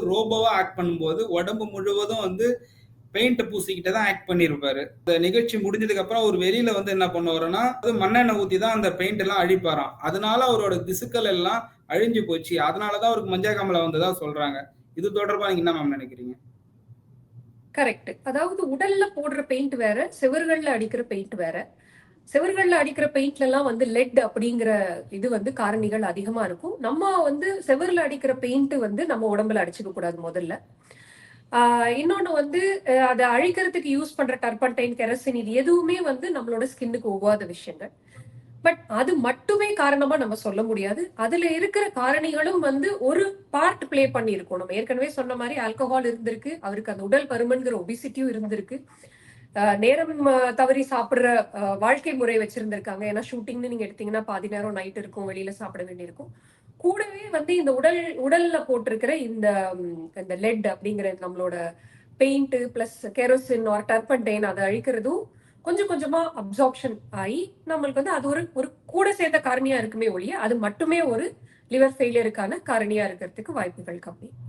ரோபோவா act பண்ணும்போது உடம்பு முழுவதும் வந்து பெயிண்ட் பூசிக்கிட்டு தான் ஆக்ட் பண்ணியிருப்பாரு இந்த நிகழ்ச்சி முடிஞ்சதுக்கு அப்புறம் அவர் வெளியில வந்து என்ன பண்ணுவாருன்னா அது மண்ணெண்ணெய் ஊத்தி தான் அந்த பெயிண்ட் எல்லாம் அழிப்பாராம் அதனால அவரோட திசுக்கள் எல்லாம் அழிஞ்சு போச்சு. அதனாலதான் அவருக்கு மஞ்சள் கமலை வந்ததா சொல்றாங்க. இது தொடர்பா நீங்க என்ன மேம் நினைக்கிறீங்க? கரெக்ட் அதாவது உடல்ல போடுற பெயிண்ட் வேற செவர்கள்ல அடிக்கிற பெயிண்ட் வேற. செவர்கள்ல அடிக்கிற பெயிண்ட்ல எல்லாம் வந்து லெட் அப்படிங்கிற இது வந்து காரணிகள் அதிகமா இருக்கும். நம்ம வந்து செவர்ல அடிக்கிற பெயிண்ட் வந்து நம்ம உடம்புல அடிச்சுக்க கூடாது முதல்ல. இன்னொன்று இன்னொன்னு வந்து அதை அழிக்கிறதுக்கு யூஸ் பண்ற டர்பன்டைன் கெரசின் இது எதுவுமே வந்து நம்மளோட ஸ்கின்னுக்கு ஒவ்வாத விஷயங்கள். பட் அது மட்டுமே காரணமா நம்ம சொல்ல முடியாது. அதுல இருக்கிற காரணிகளும் வந்து ஒரு பார்ட் ப்ளே பண்ணி இருக்கும் நம்ம ஏற்கனவே சொன்ன மாதிரி ஆல்கஹால் இருந்திருக்கு. அவருக்கு அந்த உடல் பருமன்கிற ஒபிசிட்டியும் இருந்திருக்கு. நேரம் தவறி சாப்பிடுற வாழ்க்கை முறை வச்சிருந்திருக்காங்க. ஏன்னா ஷூட்டிங்னு நீங்க எடுத்தீங்கன்னா பாதி நேரம் நைட் இருக்கும். வெளியில சாப்பிட வேண்டியிருக்கும். கூடவே வந்து இந்த உடல் உடல்ல போட்டிருக்கிற இந்த இந்த லெட் அப்படிங்கிற நம்மளோட paint plus kerosene or turpentine அதை அழிக்கிறதும் கொஞ்சம் கொஞ்சமா அப்சார்ப்ஷன் ஆகி நம்மளுக்கு வந்து அது ஒரு ஒரு கூட சேர்ந்த காரணியா இருக்குமே ஒழிய அது மட்டுமே ஒரு லிவர் ஃபெயிலியருக்கான காரணியா இருக்கிறதுக்கு வாய்ப்புகள் கம்மி.